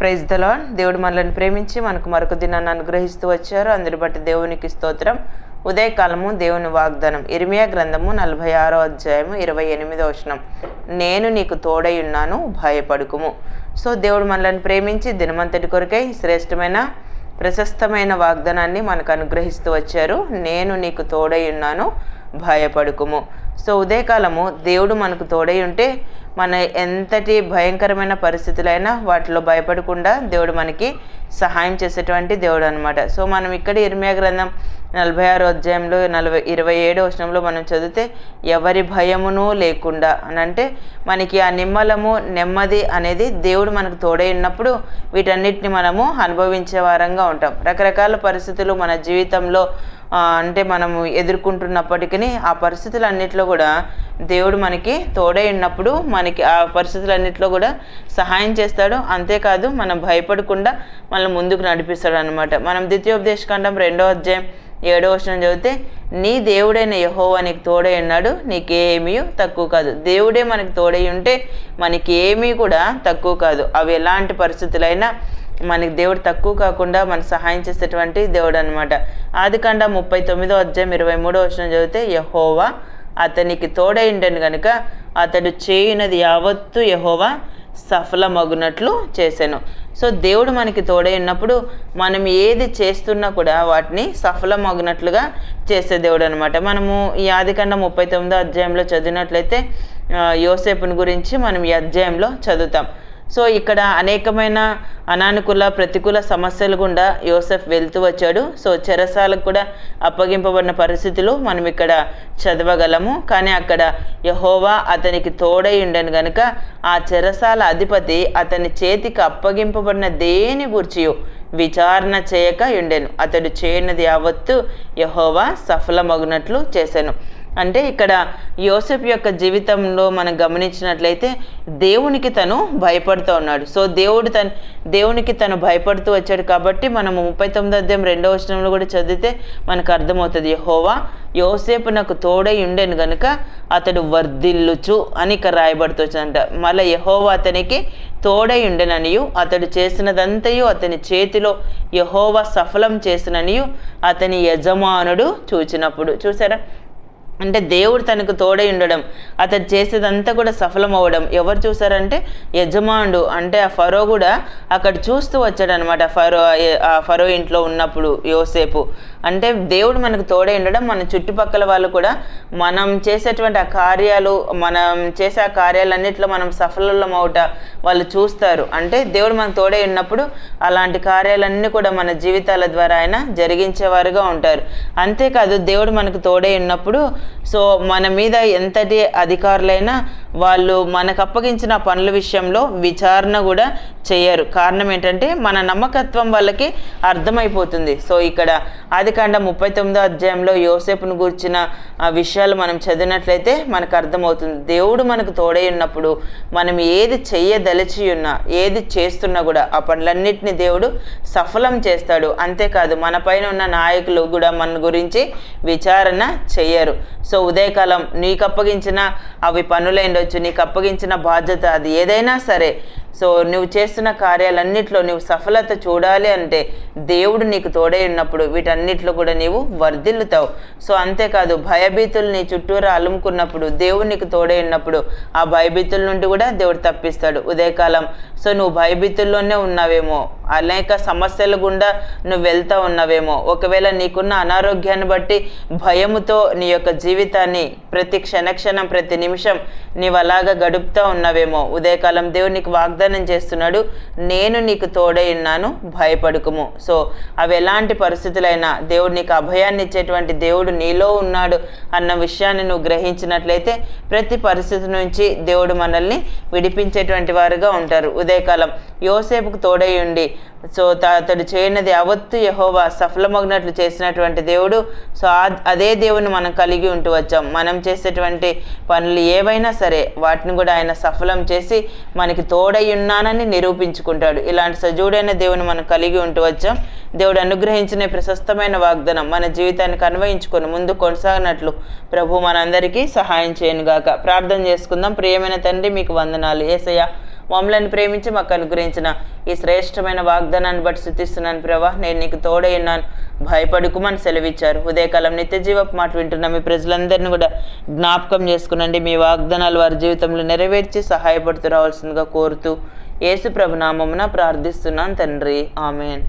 Praise the దేవుడు మనల్ని ప్రేమించి మనకు మరొక దినాన్ని అనుగ్రహిస్తూ వచ్చారు. అందుని బట్టి దేవునికి స్తోత్రం. ఉదయకాలము దేవుని వాగ్దానం. ఇరిమియా గ్రంథము నలభై ఆరో అధ్యాయము ఇరవై ఎనిమిదో వచనం. నేను నీకు తోడై ఉన్నాను భయపడుకుము. సో దేవుడు మనల్ని ప్రేమించి దినమంతటి కొరకై శ్రేష్టమైన ప్రశస్తమైన వాగ్దానాన్ని మనకు అనుగ్రహిస్తూ వచ్చారు. నేను నీకు తోడై ఉన్నాను భయపడుకుము. సో ఉదయకాలము దేవుడు మనకు తోడై ఉంటే మన ఎంతటి భయంకరమైన పరిస్థితులైనా వాటిలో భయపడకుండా దేవుడు మనకి సహాయం చేసేటువంటి దేవుడు అనమాట సో మనం ఇక్కడ ఇర్మియా గ్రంథం నలభై ఆరో అధ్యాయంలో నలభై ఇరవై ఏడో వచనంలో మనం చదివితే ఎవరి భయమును లేకుండా అని అంటే మనకి ఆ నిమ్మలము నెమ్మది అనేది దేవుడు మనకు తోడై ఉన్నప్పుడు వీటన్నిటిని మనము అనుభవించే వారంగా ఉంటాం. రకరకాల పరిస్థితులు మన జీవితంలో అంటే మనము ఎదుర్కొంటున్నప్పటికీ ఆ పరిస్థితులన్నిట్లో కూడా దేవుడు మనకి తోడై ఉన్నప్పుడు మనకి ఆ పరిస్థితులన్నిట్లో కూడా సహాయం చేస్తాడు. అంతేకాదు మనం భయపడకుండా మనల్ని ముందుకు నడిపిస్తాడు అనమాట మనం ద్వితీయోపదేశకాండం రెండో అధ్యాయం ఏడో వచనం చదివితే నీ దేవుడైన యహోవా నీకు తోడై ఉన్నాడు నీకేమీ తక్కువ కాదు. దేవుడే మనకు తోడై ఉంటే మనకి ఏమీ కూడా తక్కువ కాదు. అవి ఎలాంటి పరిస్థితులైనా మనకి దేవుడు తక్కువ కాకుండా మనకు సహాయం చేసేటువంటి దేవుడు అనమాట ఆదికాండ ముప్పై తొమ్మిదో అధ్యాయం ఇరవై మూడో వచనం చదివితే యహోవా అతనికి తోడై ఉండను కనుక అతడు చేయనది యావత్తు యహోవా సఫలమగునట్లు చేశాను సో దేవుడు మనకి తోడై ఉన్నప్పుడు మనం ఏది చేస్తున్నా కూడా వాటిని సఫలమగునట్లుగా చేసే దేవుడు అనమాట మనము ఈ ఆదికాండ ముప్పై తొమ్మిదో అధ్యాయంలో చదివినట్లయితే యోసేపుని గురించి మనం ఈ అధ్యాయంలో చదువుతాం. సో ఇక్కడ అనేకమైన అనానుకూల ప్రతికూల సమస్యలు గుండా యోసెఫ్ వెళ్తూ వచ్చాడు. సో చెరసాలకు కూడా అప్పగింపబడిన పరిస్థితులు మనం ఇక్కడ చదవగలము. కానీ అక్కడ యహోవా అతనికి తోడై ఉండను గనుక ఆ చెరసాల అధిపతి అతని చేతికి అప్పగింపబడిన దేని గూర్చియో విచారణ చేయక ఉండెను. అతడు చేయనది యావత్తు యహోవా సఫలమగునట్లు చేశాను అంటే ఇక్కడ యోసెఫ్ యొక్క జీవితంలో మనం గమనించినట్లయితే దేవునికి తను భయపడుతూ ఉన్నాడు. సో దేవుడు తను దేవునికి తను భయపడుతూ వచ్చాడు కాబట్టి మనం ముప్పై తొమ్మిది అధ్యాయం రెండో వచనంలో కూడా చదివితే మనకు అర్థమవుతుంది. హోవా యోసేపు నాకు తోడై ఉండేను గనుక అతడు వర్ధిల్లుచు అని ఇక్కడ రాయబడుతుందంట మళ్ళీ యహోవా అతనికి తోడై ఉండెననియు అతడు చేసినదంతయు అతని చేతిలో యహోవా సఫలం చేసిననియు అతని యజమానుడు చూచినప్పుడు. చూసారా అంటే దేవుడు తనకు తోడై ఉండడం అతను చేసేదంతా కూడా సఫలం అవ్వడం ఎవరు చూసారంటే యజమానుడు. అంటే ఆ ఫరో కూడా అక్కడ చూస్తూ వచ్చాడనమాట. ఫరో ఆ ఫరో ఇంట్లో ఉన్నప్పుడు యోసేపు. అంటే దేవుడు మనకు తోడై ఉండడం మన చుట్టుపక్కల వాళ్ళు కూడా మనం చేసేటువంటి ఆ కార్యాలు మనం చేసే ఆ కార్యాలన్నింటిలో మనం సఫలం అవుట వాళ్ళు చూస్తారు. అంటే దేవుడు మనకు తోడై ఉన్నప్పుడు అలాంటి కార్యాలన్నీ కూడా మన జీవితాల ద్వారా ఆయన జరిగించేవారుగా ఉంటారు. అంతేకాదు దేవుడు మనకు తోడై ఉన్నప్పుడు సో మన మీద ఎంతటి అధికారులైనా వాళ్ళు మనకు అప్పగించిన పనుల విషయంలో విచారణ కూడా చేయరు. కారణం ఏంటంటే మన నమ్మకత్వం వాళ్ళకి అర్థమైపోతుంది. సో ఇక్కడ ఆదికాండ ముప్పై తొమ్మిదో అధ్యాయంలో యోసేపును గూర్చిన ఆ విషయాలు మనం చదివినట్లయితే మనకు అర్థమవుతుంది. దేవుడు మనకు తోడై ఉన్నప్పుడు మనం ఏది చెయ్యదలిచి ఉన్నా ఏది చేస్తున్నా కూడా ఆ పనులన్నిటిని దేవుడు సఫలం చేస్తాడు. అంతేకాదు మన పైన ఉన్న నాయకులు కూడా మన గురించి విచారణ చెయ్యరు. సో ఉదయకాలం నీకు అప్పగించిన అవి పనులై ఉండొచ్చు నీకు అప్పగించిన బాధ్యత అది ఏదైనా సరే. సో నువ్వు చేస్తున్న కార్యాలన్నింటిలో నువ్వు సఫలత చూడాలి అంటే దేవుడు నీకు తోడై ఉన్నప్పుడు వీటన్నిటిలో కూడా నీవు వర్ధిల్లుతావు. సో అంతేకాదు భయభీతులు నీ చుట్టూరా అలుముకున్నప్పుడు దేవుడు నీకు తోడై ఉన్నప్పుడు ఆ భయభీతుల నుండి కూడా దేవుడు తప్పిస్తాడు. ఉదయకాలం సో నువ్వు భయభీతుల్లోనే ఉన్నావేమో. అనేక సమస్యల గుండా నువ్వు వెళ్తూ ఉన్నావేమో. ఒకవేళ నీకున్న అనారోగ్యాన్ని బట్టి భయముతో నీ యొక్క జీవితాన్ని ప్రతి క్షణక్షణం ప్రతి నిమిషం నీవు అలాగా గడుపుతూ ఉన్నావేమో. ఉదయకాలం దేవుడు నీకు వాగ్దానం చేస్తున్నాడు నేను నీకు తోడై ఉన్నాను భయపడుకుము. సో అవి ఎలాంటి పరిస్థితులైనా దేవుడు నీకు అభయాన్ని ఇచ్చేటువంటి దేవుడు నీలో ఉన్నాడు అన్న విషయాన్ని నువ్వు గ్రహించినట్లయితే ప్రతి పరిస్థితి నుంచి దేవుడు మనల్ని విడిపించేటువంటి వారుగా ఉంటారు. ఉదయకాలం యోసేపుకు తోడయ్యుండి సో అతడు చేయనది అవత్తు యహోవా సఫలమగినట్లు చేసినటువంటి దేవుడు. సో అదే దేవుని మనం కలిగి ఉంటూ వచ్చాం. మనం చేసేటువంటి పనులు ఏవైనా సరే వాటిని కూడా ఆయన సఫలం చేసి మనకి తోడై ఉన్నానని నిరూపించుకుంటాడు. ఇలాంటి సజీవుడైన దేవుని మనం కలిగి ఉంటూ వచ్చాం. దేవుడు అనుగ్రహించిన ప్రశస్తమైన వాగ్దానం మన జీవితానికి అన్వయించుకొని ముందు కొనసాగినట్లు ప్రభు మనందరికీ సహాయం చేయనుగాక. ప్రార్థన చేసుకుందాం. ప్రియమైన తండ్రి మీకు వందనాలు. ఏసయ్య మమ్మల్ని ప్రేమించి మాకు అనుగ్రహించిన ఈ శ్రేష్టమైన వాగ్దానాన్ని బట్టి శుతిస్తున్నాను ప్రభా. నేను నీకు తోడై ఉన్నాను. భయపడుకుమని సెలవిచ్చారు. ఉదయకాలం నిత్యజీవపు మాట వింటున్న మీ ప్రజలందరినీ కూడా జ్ఞాపకం చేసుకునండి. మీ వాగ్దానాలు వారి జీవితంలో నెరవేర్చి సహాయపడుతూ రావాల్సిందిగా కోరుతూ యేసు ప్రభు నామమున ప్రార్థిస్తున్నాను తండ్రి. ఆమెన్.